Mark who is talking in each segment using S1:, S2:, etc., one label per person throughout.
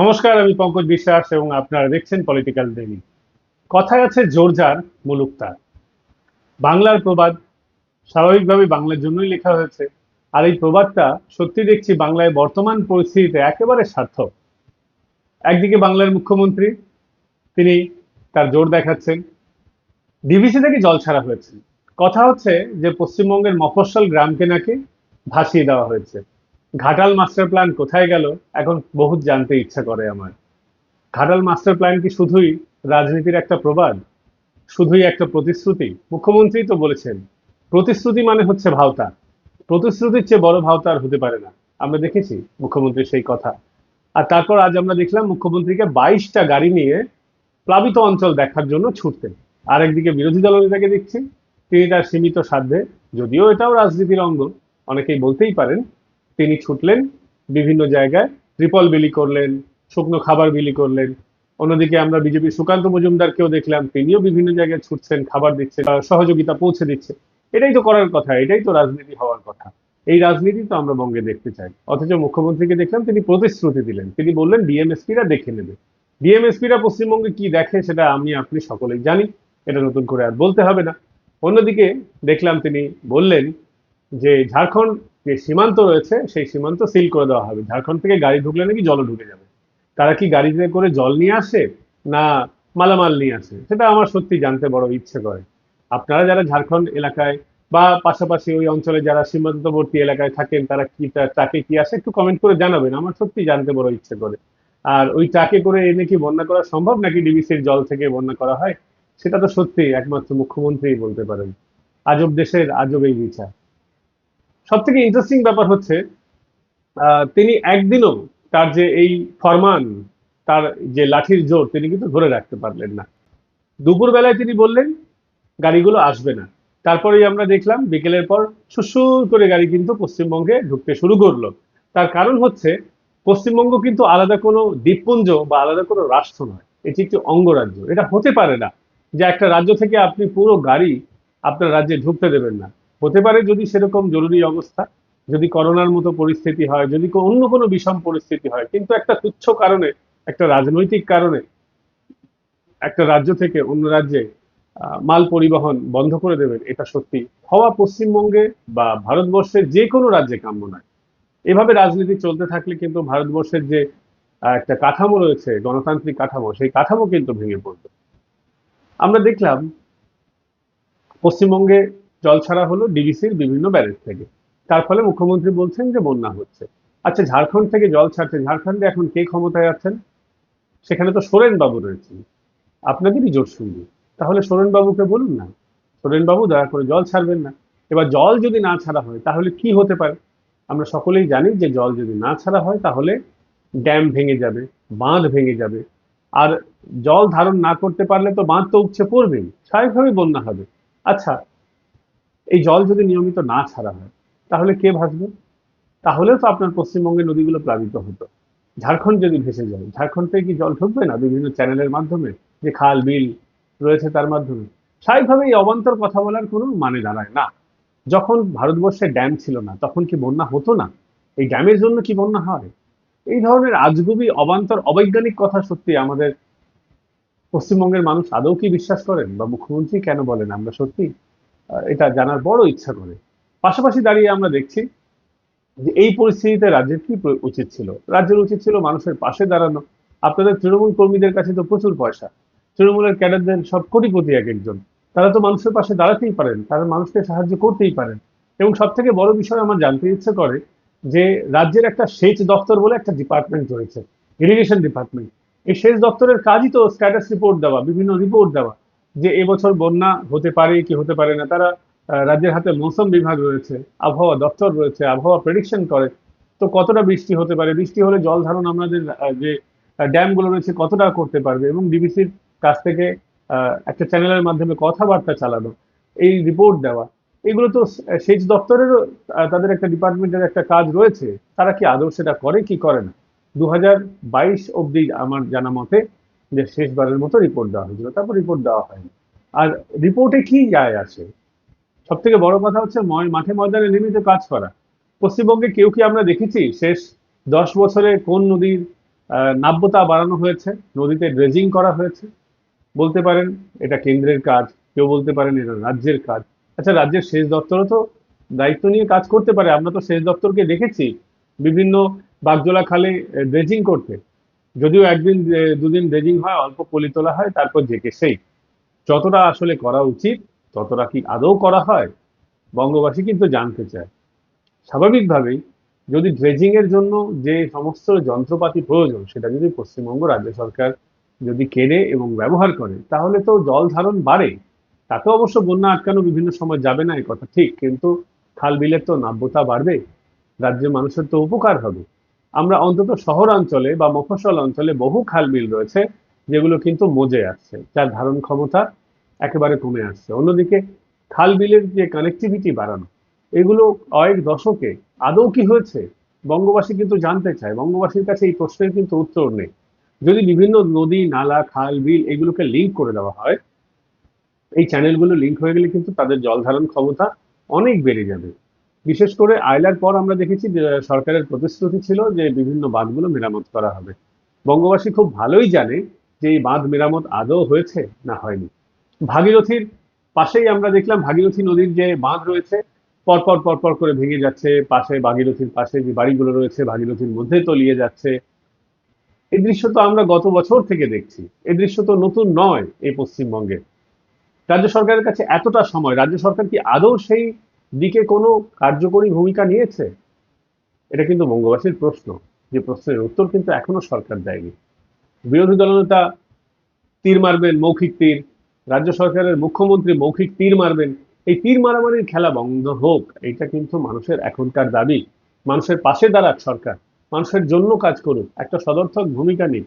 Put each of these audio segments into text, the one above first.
S1: নমস্কার, আমি পঙ্কজ বিশ্বাস এবং আপনারা দেখছেন পলিটিক্যাল ডেলি কথায় আছে জোরজার মুলুক তার বাংলার প্রবাদ স্বাভাবিকভাবে বাংলার জন্যই লেখা হয়েছে। আর এই প্রবাদটা সত্যি দেখছি বাংলায় বর্তমান পরিস্থিতিতে একেবারে সার্থক। একদিকে বাংলার মুখ্যমন্ত্রী, তিনি তার জোর দেখাচ্ছেন। ডিভিসি থেকে জল ছাড়া হয়েছে। কথা হচ্ছে যে পশ্চিমবঙ্গের মফস্বল গ্রামকে নাকি ভাসিয়ে দেওয়া হয়েছে। ঘাটাল মাস্টার প্ল্যান কোথায় গেল এখন বহুত জানতে ইচ্ছা করে আমার। ঘাটাল মাস্টার প্ল্যান কি শুধুই রাজনীতির একটা প্রবাদ? শুধুই একটা প্রতিশ্রুতি? মুখ্যমন্ত্রী তো বলেছেন, প্রতিশ্রুতি মানে হচ্ছে ভাওতা প্রতিশ্রুতির চেয়ে বড় ভাওতা আর হতে পারে না। আমরা দেখেছি মুখ্যমন্ত্রীর সেই কথা। আর তারপর আজ আমরা দেখলাম মুখ্যমন্ত্রীকে বাইশটা গাড়ি নিয়ে প্লাবিত অঞ্চল দেখার জন্য ছুটতেন আর একদিকে বিরোধী দলনেতাকে দেখছি, তিনি তার সীমিত সাধ্যে। যদিও এটাও রাজনীতির অঙ্গ, অনেকেই বলতেই পারেন তিনি ছুটলেন বিভিন্ন জায়গায়। ত্রিপল বিলি করলেন, শুকনো খাবার বিলি করলেন। অন্যদিকে আমরা বিজেপি সুকান্ত মজুমদারকেও দেখলাম, তিনিও বিভিন্ন জায়গায় ছুটছেন, খাবার দিচ্ছে সহযোগিতা পৌঁছে দিচ্ছে এটাই তো করার কথা, এটাই তো রাজনীতি হওয়ার কথা। এই রাজনীতি তো আমরা বঙ্গে দেখতে চাই। অথচ মুখ্যমন্ত্রীকে দেখলাম, তিনি প্রতিশ্রুতি দিলেন। তিনি বললেন ডিএমএসপিরা দেখে নেবে। ডিএমএসপিরা পশ্চিমবঙ্গে কি দেখে, সেটা আমি, আপনি সকলেই জানি। এটা নতুন করে আর বলতে হবে না। অন্যদিকে দেখলাম তিনি বললেন যে ঝাড়খণ্ড যে সীমান্ত রয়েছে, সেই সীমান্ত সিল করে দেওয়া হবে। ঝাড়খণ্ড থেকে গাড়ি ঢুকলে নাকি জলও ঢুকে যাবে। তারা কি গাড়িতে করে জল নিয়ে আসে না মালামাল নিয়ে আসে? সেটা আমার সত্যি জানতে বড় ইচ্ছে করে। আপনারা যারা ঝাড়খণ্ড এলাকায় বা পাশাপাশি ওই অঞ্চলে যারা সীমান্তবর্তী এলাকায় থাকেন, তারা কি ট্রাকে কি আসে? একটু কমেন্ট করে জানাবেন। আমার সত্যি জানতে বড় ইচ্ছে করে। আর ওই ট্রাকে করে এনে কি বন্যা করা সম্ভব নাকি ডিবিসির জল থেকে বন্যা করা হয়? সেটা তো সত্যি একমাত্র মুখ্যমন্ত্রীই বলতে পারেন। আজব দেশের আজব এই বিচার। সব থেকে ইন্টারেস্টিং ব্যাপার হচ্ছে তিনি একদিনও তার যে এই ফরমান, তার যে লাঠির জোর, তিনি কিন্তু ধরে রাখতে পারলেন না। দুপুর বেলায় তিনি বললেন, গাড়িগুলো আসবে না। তারপরেই আমরা দেখলাম, বিকেলের পর সুসুর করে গাড়ি কিন্তু পশ্চিমবঙ্গে ঢুকতে শুরু করল। তার কারণ হচ্ছে, পশ্চিমবঙ্গ কিন্তু আলাদা কোনো দ্বীপপুঞ্জ বা আলাদা কোনো রাষ্ট্র নয়। এটি একটি অঙ্গরাজ্য। এটা হতে পারে না যে একটা রাজ্য থেকে আপনি পুরো গাড়ি আপনার রাজ্যে ঢুকতে দেবেন না। হতে পারে যদি সেরকম জরুরি অবস্থা, যদি করোনার মতো পরিস্থিতি হয়, যদি অন্য কোনো বিষম পরিস্থিতি হয়, কিন্তু একটা তুচ্ছ কারণে, একটা রাজনৈতিক কারণে, একটা রাজ্য থেকে অন্য রাজ্যে মাল পরিবহন বন্ধ করে দেবেন, এটা সত্যি। হওয়া পশ্চিমবঙ্গে বা ভারতবর্ষের যে কোনো রাজ্যে কাম্য নয়। এভাবে রাজনীতি চলতে থাকলে কিন্তু ভারতবর্ষের যে একটা কাঠামো রয়েছে, গণতান্ত্রিক কাঠামো, সেই কাঠামো কিন্তু ভেঙে পড়বে। আমরা দেখলাম, পশ্চিমবঙ্গে জল ছাড়া হলো ডিবিসির বিভিন্ন ব্যারেজ থেকে। তার ফলে মুখ্যমন্ত্রী বলছেন যে বন্যা হচ্ছে। আচ্ছা ঝাড়খণ্ড থেকে জল ছাড়ছে। ঝাড়খণ্ডে এখন কে ক্ষমতায় আছেন? সেখানে তো সোরেন বাবু রয়েছেন। আপনাদেরই জোর শুনবি। তাহলে সোরেন বাবুকে বলুন না। সোরেন বাবু দয়া করে জল ছাড়বেন না। এবার জল যদি না ছাড়া হয়, তাহলে কি হতে পারে? আমরা সকলেই জানি যে জল যদি না ছাড়া হয়, তাহলে ড্যাম ভেঙে যাবে, বাঁধ ভেঙে যাবে। আর জল ধারণ না করতে পারলে তো বাঁধ তো উপচে পড়বেই। স্বাভাবিকভাবেই বন্যা হবে। আচ্ছা এই জল যদি নিয়মিত না ছাড়া হয়, তাহলে কে ভাসবে? তাহলেও তো আপনার পশ্চিমবঙ্গের নদীগুলো প্লাবিত হতো। ঝাড়খণ্ড যদি ভেসে যায়, ঝাড়খণ্ড থেকে কি জল ঢুকবে না? বিভিন্ন চ্যানেলের মাধ্যমে যে খাল, বিল রয়েছে তার মাধ্যমে। স্বাভাবিকভাবে এই অবান্তর কথা বলার কোনো মানে দাঁড়ায় না। যখন ভারতবর্ষে ড্যাম ছিল না, তখন কি বন্যা হতো না? এই ড্যামের জন্য কি বন্যা হয়? এই ধরনের আজগুবি, অবান্তর, অবৈজ্ঞানিক কথা সত্যি আমাদের পশ্চিমবঙ্গের মানুষ আদৌ কি বিশ্বাস করেন বা মুখ্যমন্ত্রী কেন বলেন? আমরা সত্যি এটা জানার বড় ইচ্ছা করে। পাশাপাশি দাঁড়িয়ে আমরা দেখছি যে এই পরিস্থিতিতে রাজ্যের কি উচিত ছিল? রাজ্যের উচিত ছিল মানুষের পাশে দাঁড়ানো। আপনাদের তৃণমূল কর্মীদের কাছে তো প্রচুর পয়সা। তৃণমূলের ক্যাডারদের সব কোটিপতি এক একজন। তারা তো মানুষের পাশে দাঁড়াতেই পারেন, তারা মানুষকে সাহায্য করতেই পারেন। এবং সব থেকে বড় বিষয় আমার জানতে ইচ্ছে করে যে রাজ্যের একটা সেচ দপ্তর বলে একটা ডিপার্টমেন্ট রয়েছে ইরিগেশন ডিপার্টমেন্ট এই সেচ দপ্তরের কাজই তো স্ট্যাটাস রিপোর্ট দেওয়া, বিভিন্ন রিপোর্ট দেওয়া। যে এবছর বন্যা হতে পারে কি হতে পারে না, তারা রাজ্যের হাতে মৌসুম বিভাগ রয়েছে, আবহাওয়া দপ্তর রয়েছে, আবহাওয়া প্রেডিকশন করে। তো কতটা বৃষ্টি হতে পারে? বৃষ্টি হলে জল ধারণ আমাদের যে ড্যামগুলো রয়েছে কতটা করতে পারবে? এবং ডিবিসির কাছ থেকে একটা চ্যানেলের মাধ্যমে কথাবার্তা চালানো, এই রিপোর্ট দেওয়া, এগুলো তো সেচ দপ্তরেরও তাদের একটা ডিপার্টমেন্টের একটা কাজ রয়েছে। তারা কি আদৌ সেটা করে কি করে না? দু হাজার বাইশ অব্দি আমার জানা মতে যে শেষবারের মতো রিপোর্ট দেওয়া হয়েছিল, তারপর রিপোর্ট দেওয়া হয়নি। আর রিপোর্টে কি যায় আসে সব থেকে বড় কথা হচ্ছে মাঠে ময়দানে নিয়মিত কাজ করা। পশ্চিমবঙ্গে কেউ কি আমরা দেখেছি শেষ দশ বছরে কোন নদীর নাব্যতা বাড়ানো হয়েছে? নদীতে ড্রেজিং করা হয়েছে? বলতে পারেন এটা কেন্দ্রের কাজ, কেউ বলতে পারেন এটা রাজ্যের কাজ। আচ্ছা রাজ্যের সেচ দপ্তরও তো দায়িত্ব নিয়ে কাজ করতে পারে। আমরা তো সেচ দপ্তরকে দেখেছি বিভিন্ন বাগজোলা খালে ড্রেজিং করতে। যদিও একদিন দুদিন ড্রেজিং হয়, অল্প পলি তোলা হয়, তারপর জেকে সেই। যতটা আসলে করা উচিত, ততটা কি আদৌ করা হয়, বঙ্গবাসী কিন্তু জানতে চায়। স্বাভাবিকভাবেই, যদি ড্রেজিং এর জন্য যে সমস্ত যন্ত্রপাতি প্রয়োজন, সেটা যদি পশ্চিমবঙ্গ রাজ্য সরকার যদি কেনে এবং ব্যবহার করে, তাহলে তো জল ধারণ বাড়ে। তাতে অবশ্য বন্যা আটকানো বিভিন্ন সময় যাবে না এই কথা ঠিক, কিন্তু খাল বিলের তো নাব্যতা বাড়বে, রাজ্যের মানুষের তো উপকার হবে। আমরা অন্তত শহরাঞ্চলে বা মফস্বল অঞ্চলে বহু খাল বিল রয়েছে, যেগুলো কিন্তু মজে আসছে, যার ধারণ ক্ষমতা একেবারে কমে আসছে। অন্যদিকে খাল বিলের যে কানেক্টিভিটি বাড়ানো, এগুলো কয়েক দশকে আদৌ কি হয়েছে? বঙ্গবাসী কিন্তু জানতে চায়। বঙ্গবাসীর কাছে এই প্রশ্নের কিন্তু উত্তর নেই। যদি বিভিন্ন নদী, নালা, খাল, বিল এগুলোকে লিঙ্ক করে দেওয়া হয়, এই চ্যানেলগুলো লিঙ্ক হয়ে গেলে কিন্তু তাদের জল ধারণ ক্ষমতা অনেক বেড়ে যাবে। বিশেষ করে আয়লার পর আমরা দেখেছি যে সরকারের প্রতিশ্রুতি ছিল যে, বিভিন্ন বাঁধগুলো মেরামত করা হবে। বঙ্গবাসী খুব ভালোই জানে যে, এই বাঁধ মেরামত আদৌ হয়েছে না হয়নি। ভাগীরথীর পাশেই আমরা দেখলাম ভাগীরথী নদীর যে বাঁধ রয়েছে পরপর পরপর করে ভেঙে যাচ্ছে। পাশে ভাগীরথীর পাশে যে বাড়িগুলো রয়েছে, ভাগীরথীর মধ্যে তলিয়ে যাচ্ছে। এই দৃশ্য তো আমরা গত বছর থেকে দেখছি। এই দৃশ্য তো নতুন নয় এই পশ্চিমবঙ্গে। রাজ্য সরকারের কাছে এতটা সময়, রাজ্য সরকার কি আদৌ সেই দিকে কোনো কার্যকরী ভূমিকা নিয়েছে? এটা কিন্তু বঙ্গবাসীর প্রশ্ন। যে প্রশ্নের উত্তর কিন্তু এখনও সরকার দেয়নি। বিরোধী দলনেতা তীর মারবেন, মৌখিক তীর। রাজ্য সরকারের মুখ্যমন্ত্রী মৌখিক তীর মারবেন। এই তীর মারামারির খেলা বন্ধ হোক এটা কিন্তু মানুষের এখনকার দাবি। মানুষের পাশে দাঁড়াক সরকার। মানুষের জন্য কাজ করুক। একটা সদর্থক ভূমিকা নিক।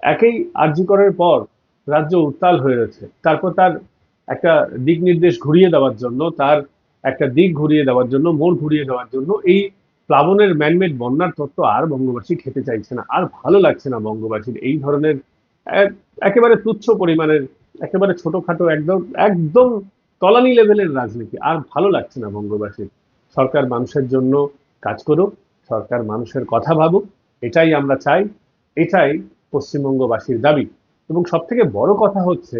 S1: একেই আর্জি করার পর রাজ্য উত্তাল হয়ে রয়েছে। তারপর তার একটা দিক নির্দেশ ঘুরিয়ে দেওয়ার জন্য তার একটা দিক ঘুরিয়ে দেওয়ার জন্য মোড় ঘুরিয়ে দেওয়ার জন্য এই প্লাবনের ম্যানমেড বন্যার তত্ত্ব আর বঙ্গবাসী খেতে চাইছে না, আর ভালো লাগছে না বঙ্গবাসীর এই ধরনের একেবারে তুচ্ছ পরিমাণের, একেবারে ছোটখাটো একদম একদম তলানি লেভেলের রাজনীতি, আর ভালো লাগছে না বঙ্গবাসীর। সরকার মানুষের জন্য কাজ করুক, সরকার মানুষের কথা ভাবুক, এটাই আমরা চাই, এটাই পশ্চিমবঙ্গবাসীর দাবি। এবং সব থেকে বড় কথা হচ্ছে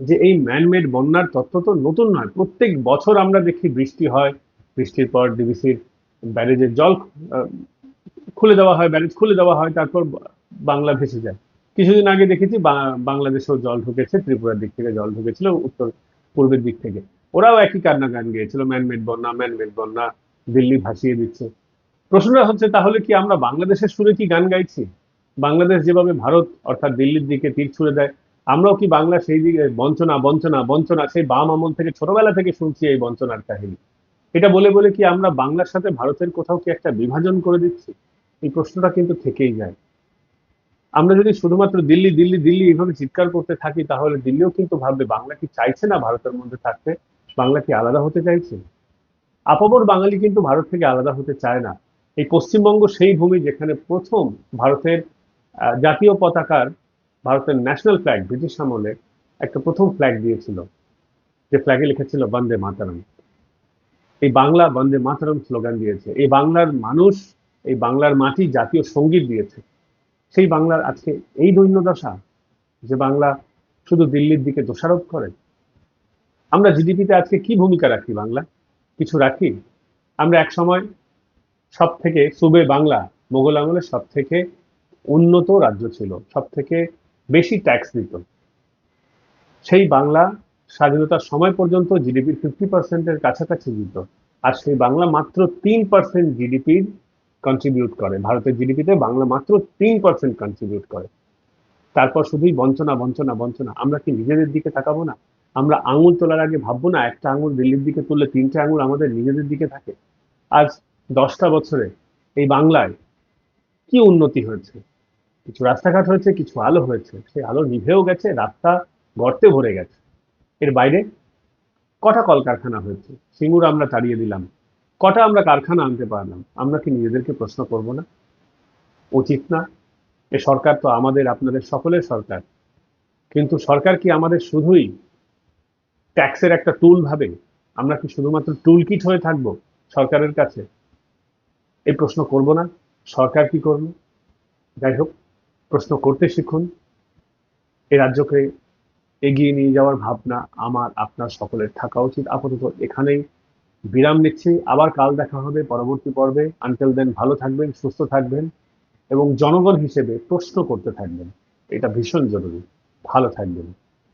S1: যে এই ম্যানমেড বন্যার তত্ত্ব তো নতুন নয়। প্রত্যেক বছর আমরা দেখি বৃষ্টি হয়, বৃষ্টির পর ডিবিসির ব্যারেজের জল খুলে দেওয়া হয়, ব্যারেজ খুলে দেওয়া হয়, তারপর বাংলা ভেসে যায়। কিছুদিন আগে দেখেছি বাংলাদেশেও জল ঢুকেছে, ত্রিপুরার দিক থেকে জল ঢুকেছিল, উত্তর, পূর্বের দিক থেকে। ওরাও একই কান্না গান গিয়েছিল ম্যানমেড বন্যা ম্যানমেড বন্যা, দিল্লি ভাসিয়ে দিচ্ছে। প্রশ্নটা হচ্ছে, তাহলে কি আমরা বাংলাদেশের সুরে কি গান গাইছি? বাংলাদেশ যেভাবে ভারত, অর্থাৎ দিল্লির দিকে তীর ছুড়ে দেয় আমরাও কি বাংলা সেই দিকে বঞ্চনা বঞ্চনা বঞ্চনা, সেই বাম আমল থেকে ছোটবেলা থেকে শুনছি এই বঞ্চনার কাহিনী। এটা বলে বলে কি আমরা বাংলার সাথে ভারতের কোথাও কি একটা বিভাজন করে দিচ্ছি? এই প্রশ্নটা কিন্তু থেকেই যায়। আমরা যদি শুধুমাত্র দিল্লি দিল্লি দিল্লি এইভাবে চিৎকার করতে থাকি, তাহলে দিল্লিও কিন্তু ভাববে, বাংলা কি চাইছে না ভারতের মধ্যে থাকতে? বাংলা কি আলাদা হতে চাইছে? আপামর বাঙালি কিন্তু ভারত থেকে আলাদা হতে চায় না। এই পশ্চিমবঙ্গ সেই ভূমি যেখানে প্রথম ভারতের জাতীয় পতাকার ভারতের ন্যাশনাল ফ্ল্যাগ ব্রিটিশ আমলে একটা প্রথম ফ্ল্যাগ দিয়েছিল, যে ফ্ল্যাগে লিখেছিল বন্দে মাতারম এই বাংলা বন্দে মাতারম স্লোগান দিয়েছে। এই বাংলার মানুষ, এই বাংলার মাটি জাতীয় সংগীত দিয়েছে। সেই বাংলার আজকে এই দৈন্য দশা, যে বাংলা শুধু দিল্লির দিকে দোষারোপ করে। আমরা জিডিপিতে আজকে কি ভূমিকা রাখি বাংলা? কিছু রাখি। আমরা এক সময় সব থেকে সুবে বাংলা, মোগল আমলের সব থেকে উন্নত রাজ্য ছিল সব থেকে বেশি ট্যাক্স দিত। সেই বাংলা স্বাধীনতার সময় পর্যন্ত জিডিপির ফিফটি পার্সেন্টের কাছাকাছি দিত। আর সেই বাংলা মাত্র তিন পার্সেন্ট জিডিপির কন্ট্রিবিউট করে। ভারতের জিডিপিতে বাংলা মাত্র তিন পার্সেন্ট কন্ট্রিবিউট করে। তারপর শুধুই বঞ্চনা বঞ্চনা বঞ্চনা। আমরা কি নিজেদের দিকে তাকাবো না? আমরা আঙুল তোলার আগে ভাববো না, একটা আঙুল দিল্লির দিকে তুললে তিনটে আঙুল আমাদের নিজেদের দিকে থাকে? আজ দশটা বছরে এই বাংলায় কি উন্নতি হয়েছে? কিছু রাস্তাঘাট হয়েছে, কিছু আলো হয়েছে। সেই আলো নিভেও গেছে রাস্তা গর্তে ভরে গেছে। এর বাইরে কটা কলকারখানা হয়েছে? সিঙ্গুর আমরা তাড়িয়ে দিলাম। কটা আমরা কারখানা আনতে পারলাম? আমরা কি নিজেদেরকে প্রশ্ন করব না? উচিত না। এ সরকার তো আমাদের, আপনাদের সকলের সরকার। কিন্তু সরকার কি আমাদের শুধুই ট্যাক্সের একটা টুল ভাবে? আমরা কি শুধুমাত্র টুল কিট হয়ে থাকব সরকারের কাছে? এই প্রশ্ন করব না। সরকার কি করবে? যাই হোক। প্রশ্ন করতে শিখুন। এ রাজ্যকে এগিয়ে নিয়ে যাওয়ার ভাবনা আমার, আপনার সকলের থাকা উচিত। আপাতত এখানেই বিরাম নিচ্ছি। আবার কাল দেখা হবে পরবর্তী পর্বে। আনটেল দেন ভালো থাকবেন, সুস্থ থাকবেন এবং জনগণ হিসেবে প্রশ্ন করতে থাকবেন। এটা ভীষণ জরুরি। ভালো থাকবেন।